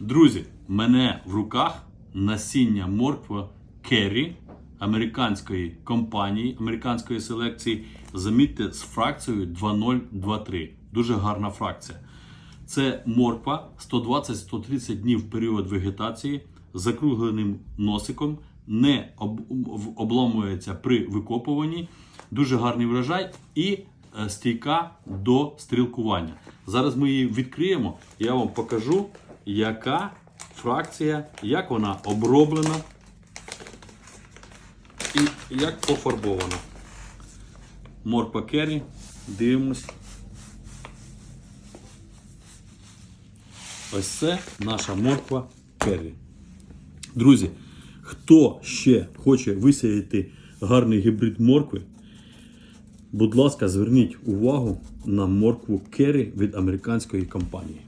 Друзі, мене в руках насіння морква Керрі американської компанії, американської селекції. Замітьте з фракцією 2023. Дуже гарна фракція. Це морква 120-130 днів період вегетації з закругленим носиком, не обламується при викопуванні. Дуже гарний врожай і е, стійка до стрілкування. Зараз ми її відкриємо. Я вам покажу, яка фракція, як вона оброблена і як пофарбована. Морква керрі. Дивимось. Ось це наша морква керрі. Друзі, хто ще хоче висіяти гарний гібрид моркви, будь ласка, зверніть увагу на моркву керрі від американської компанії.